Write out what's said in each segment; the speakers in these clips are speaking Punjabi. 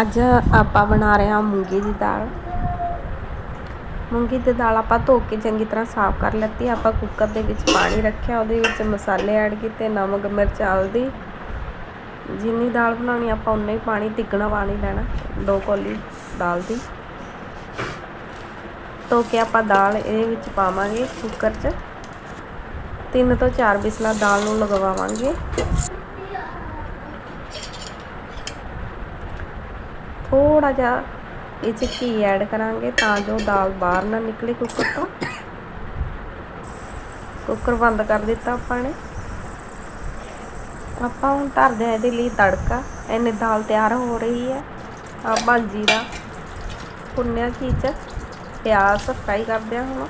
ਅੱਜ ਆਪਾਂ ਬਣਾ ਰਹੇ ਹਾਂ ਮੂੰਗੀ ਦੀ ਦਾਲ। ਮੂੰਗੀ ਦੀ ਦਾਲ ਆਪਾਂ ਧੋ ਕੇ ਚੰਗੀ ਤਰ੍ਹਾਂ ਸਾਫ਼ ਕਰ ਲੈਤੀ। ਆਪਾਂ ਕੁੱਕਰ ਦੇ ਵਿੱਚ ਪਾਣੀ ਰੱਖਿਆ, ਉਹਦੇ ਵਿੱਚ ਮਸਾਲੇ ਐਡ ਕੀਤੇ, ਨਮਕ, ਮਿਰਚ, ਹਲਦੀ। ਜਿੰਨੀ ਦਾਲ ਬਣਾਉਣੀ ਆਪਾਂ ਉਨਾ ਹੀ ਪਾਣੀ, ਤਿੱਗਣਾ ਪਾਣੀ ਲੈਣਾ, ਦੋ ਕੋਲੀ ਦਾਲ ਦੀ। ਧੋ ਕੇ ਆਪਾਂ ਦਾਲ ਇਹਦੇ ਵਿੱਚ ਪਾਵਾਂਗੇ ਕੁੱਕਰ 'ਚ। ਤਿੰਨ ਤੋਂ ਚਾਰ ਬਿਸਲਾ ਦਾਲ ਨੂੰ ਲਗਵਾਵਾਂਗੇ। ਥੋੜਾ ਜਿਹਾ ਇਹ 'ਚ ਘੀ ਐਡ ਕਰਾਂਗੇ ਤਾਂ ਜੋ ਦਾਲ ਬਾਹਰ ਨਾ ਨਿਕਲੇ ਕੁੱਕਰ ਤੋਂ। ਕੁੱਕਰ ਬੰਦ ਕਰ ਦਿੱਤਾ ਆਪਾਂ ਨੇ। ਆਪਾਂ ਹੁਣ ਧਰਦੇ ਆ ਇਹਦੇ ਲਈ ਤੜਕਾ। ਇਹਨੇ ਦਾਲ ਤਿਆਰ ਹੋ ਰਹੀ ਹੈ। ਆਪਾਂ ਜੀਰਾ ਭੁੰਨਿਆ ਘੀ 'ਚ ਪਿਆਜ਼ ਫਰਾਈ ਕਰਦੇ ਆ ਹੁਣ।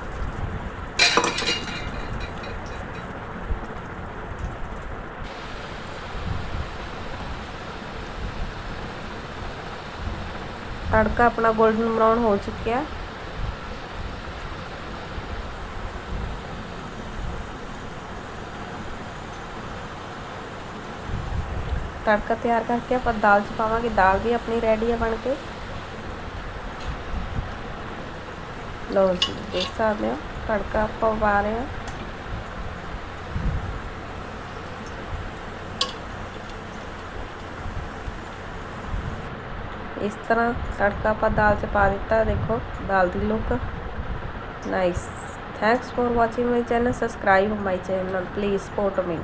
ਤੜਕਾ ਆਪਣਾ 골ਡਨ ਬਰਾਊਨ ਹੋ ਚੁੱਕਿਆ ਤੜਕਾ ਤਿਆਰ ਕਰਕੇ ਆਪਾਂ ਦਾਲ ਚ ਪਾਵਾਂਗੇ ਦਾਲ ਵੀ ਆਪਣੀ ਰੈਡੀ ਹੈ ਬਣ ਕੇ ਲਓ ਜੀ ਦੇਖ ਸਕਦੇ ਹੋ ਤੜਕਾ ਆਪਾਂ ਪਾ ਰਹੇ ਹਾਂ ਇਸ ਤਰ੍ਹਾਂ ਤੜਕਾ ਆਪਾਂ ਦਾਲ ਚ ਪਾ ਦਿੱਤਾ, ਦੇਖੋ, ਦਾਲ ਦੀ look nice thanks for watching my channel subscribe my channel please support me